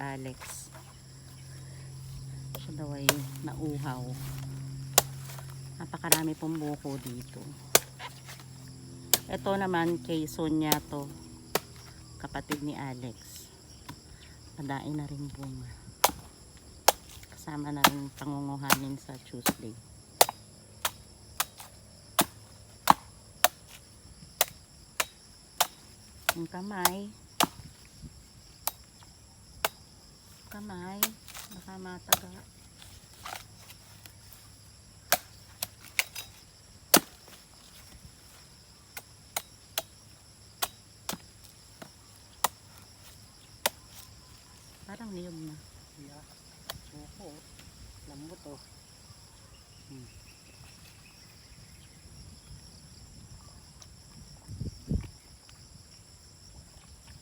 Alex. Siya daw ay nauhaw. Napakarami pong buko dito. Ito naman kay Sonia to. Kapatid ni Alex. Padain na rin bunga. Kasama na rin pangunguhanin sa Tuesday. Yung kamay. Kamay. Baka mataga. Parang niyog na. Yeah. Buko. Lambot oh. Hmm.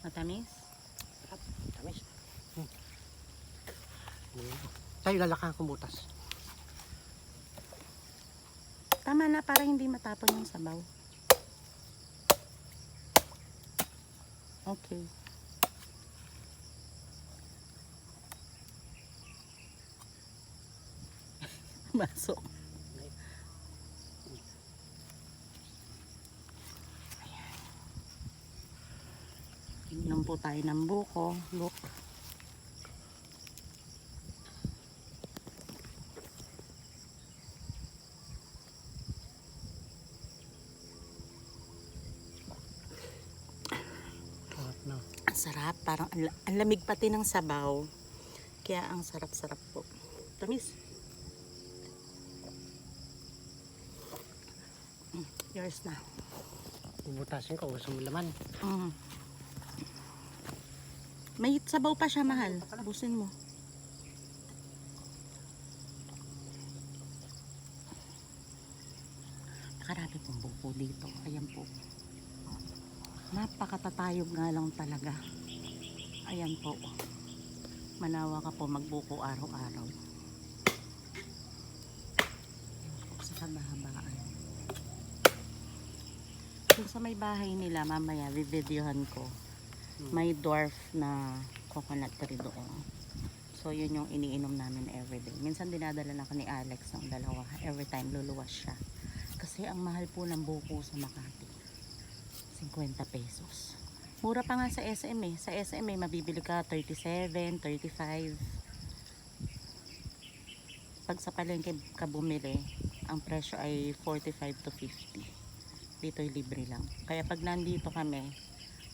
Matamis? Tamis. Hmm. Ayan. Tayo lalakan kong butas. Tama na para hindi matapon yung sabaw. Okay. Masok. Inom po tayo ng buko. Look. Sarap na. Ang sarap. Parang ang, la- ang lamig pati ng sabaw. Kaya ang sarap-sarap po. Tamis. Mm, Yours na. Bubutasin ko. Gusto mo laman. Mm. May sabaw pa siya mahal. Busin mo. Nakarami pong buko dito. Ayan po. Napakatatayog nga lang talaga. Ayan po. Manawa ka po magbuko araw-araw. Sa kabahabaan. Kung sa may bahay nila, mamaya, videohan ko. May dwarf na coconut tree doon. So, yun yung iniinom namin everyday. Minsan dinadala na ako ni Alex ng dalawa. Every time luluwas siya. Kasi ang mahal po ng buko sa Makati. 50 pesos. Mura pa nga sa SM eh. Sa SM eh, mabibili ka 37, 35. Pag sa palengke ka bumili, ang presyo ay 45 to 50. Dito'y libre lang. Kaya pag nandito kami,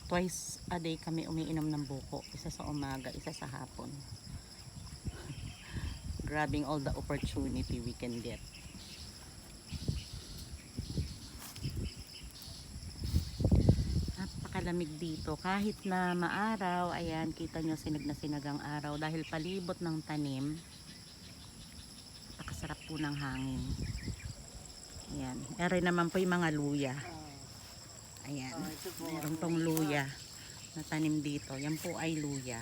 twice a day kami umiinom ng buko. Isa sa umaga, isa sa hapon. Grabbing all the opportunity we can get. Napakalamig dito. Kahit na maaraw, ayan, kita nyo sinag na sinagang araw. Dahil palibot ng tanim, napakasarap po ng hangin. Ayan. Ere naman po yung mga luya. Ayan. Meron tong luya na tanim dito. Yan po ay luya.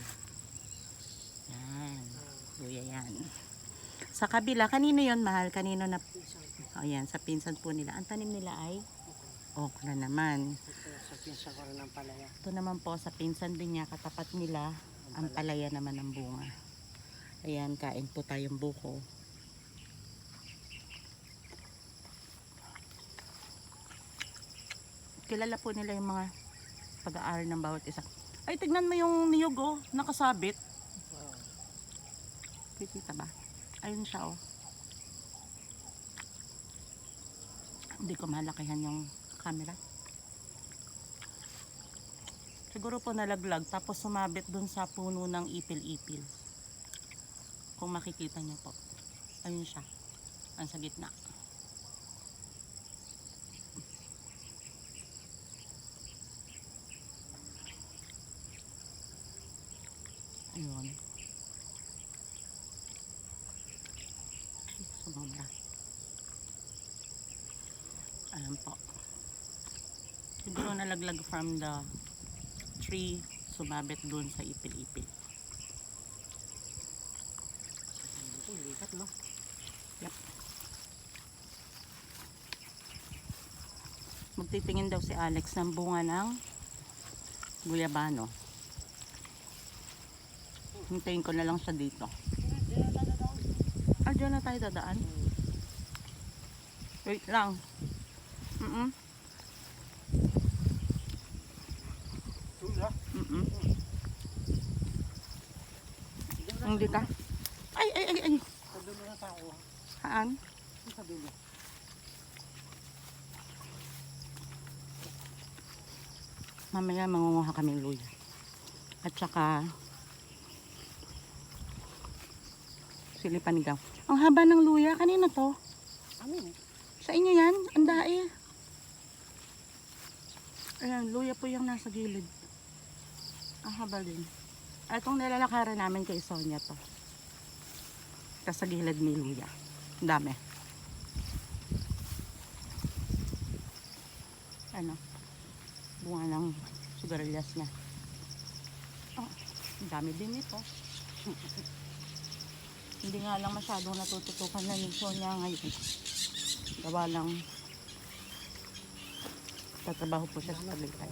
Yan. Luya yan. Sa kabila, kanino yon mahal? Kanino na? Ayan, sa pinsan po nila. Ang tanim nila ay okra naman. Ito sa pinsa ko rin ng palaya. Ito naman po sa pinsan din niya, katapat nila, ang palaya naman ng bunga. Ayan, kain po tayong buko. Kilala po nila yung mga pag-aaral ng bawat isa. Ay, tignan mo yung niyog oh, nakasabit. Wow. Kikita ba? Ayun siya oh. Hindi ko malakihan yung camera. Siguro po nalaglag tapos sumabit dun sa puno ng ipil-ipil. Kung makikita niyo po. Ayun siya. Ang sa gitna. Ayun. Ay, Sumobra. Ayan po. Siguro nalaglag from the tree, sumabit dun sa ipil-ipil. Ito, likat no? Yep. Magtitingin daw si Alex ng bunga ng guyabano. Hmm, Hintayin ko na lang siya dito. Ah, dyan na tayo dadaan. Wait lang. Mm-mm. Mm-mm. Hindi ka? Ay, ay, ay, ay. Sa dulo na tao. Saan? Sa dulo. Mamaya mangunguha kaming luya. At saka sili panigang. Ang haba ng luya. Kanina to? Amin. Sa inyo yan? Ang dae. Ayan, luya po yung nasa gilid. Ang haba din. Itong nilalakaran namin kay Sonia to. Tapos sa gilid may luya. Ang dami. Ano? Bunga ng sigarilyas niya. Oh, ang dami din ito. Hindi nga lang masyadong natututukan na ni Sonia ngayon. Gawa lang tatrabaho po siya sa Tagaytay.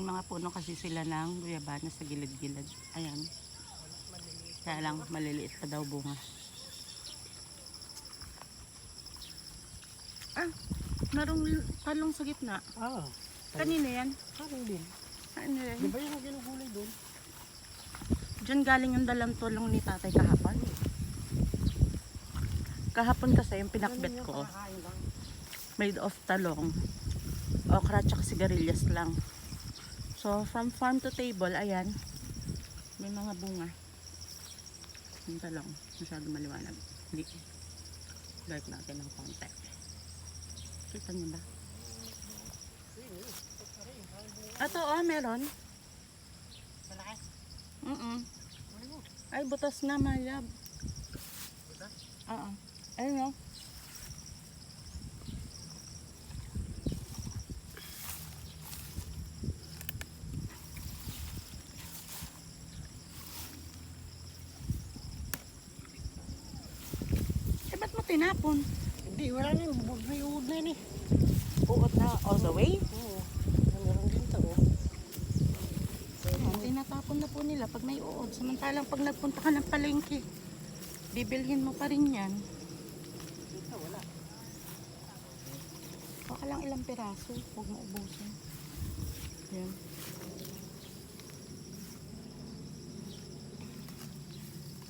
May mga puno kasi sila ng guyabana sa gilid-gilid. Ayan. Kaya lang maliliit pa daw bunga. Ah, marong talong sa gitna. Oo. Kanina yan? Parang din. Ano yan? Di ba yung ginugulay doon? Diyan galing yung dalang tulong ni tatay kahapon. Kahapon kasi yung pinakbet yung ko, made of talong, okra tsaka sigarilyas lang. So, from farm to table, ayan, may mga bunga. Yung talong, masyado maliwanag. Hindi. Dark natin ng konti. Kita niyo ba? Ito, oh, meron. Malaki. Mm mo? Ay, butas na, mayab. Butas? Oo. Ayun, oh. Tinapon? Hindi, wala na yun. May uod na yun eh. Uot na all the way? Oo. Meron din ito. oh. Ayan, tinatapon na po nila pag may uod. Samantalang pag nagpunta ka ng palengke, bibilhin mo pa rin yan. Dito, wala. Baka lang ilang piraso, huwag mo ubusin. Yan.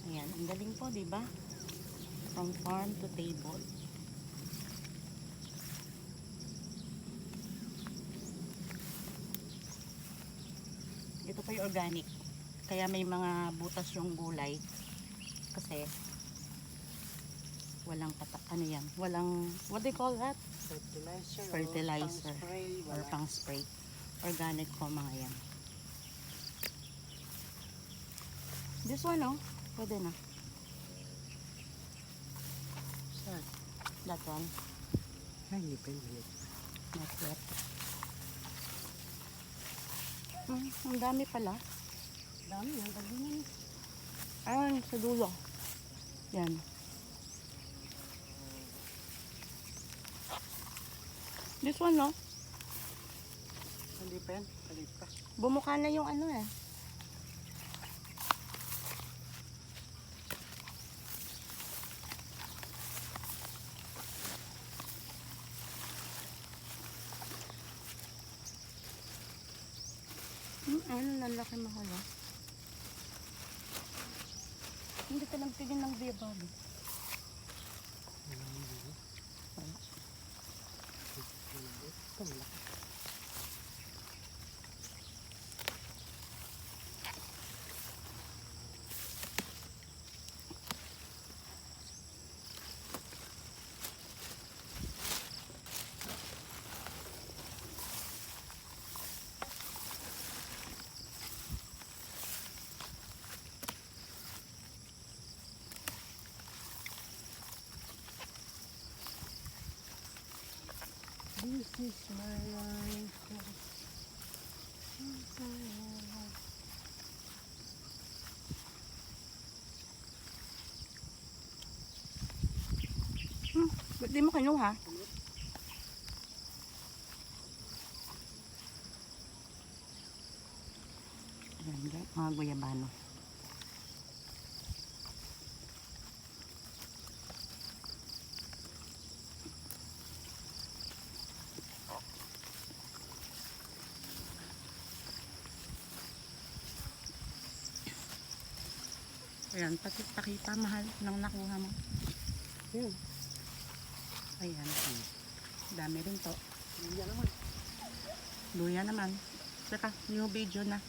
Ayan, ang galing po, di ba? From farm to table. Ito po yung organic. Kaya may mga butas yung gulay. Kasi walang pata, ano yan, walang, what do you call that? Fertilizer. or Fertilizer. or pang spray. Organic po mga yan. This one, oh. Pwede na. Saan? That one. Hindi pa yun. Not yet. Hmm, ang dami pala. Dami, ang dami. Ayun, sa dulo. Yan. This one, no? Hindi pa yan. Palit pa. Bumuka na yung ano eh. Ano, lalaki mahal ah. Hindi ka nagtigil ng biyabado. Ito, is my life. Ba't di mo kinuha? Ayan, guys, mga guyabano. Ayan, pati pakita mahal nang nakuha mo. Yan. Ayan. Dami rin to. Yan naman. Luya naman. Teka, new video na.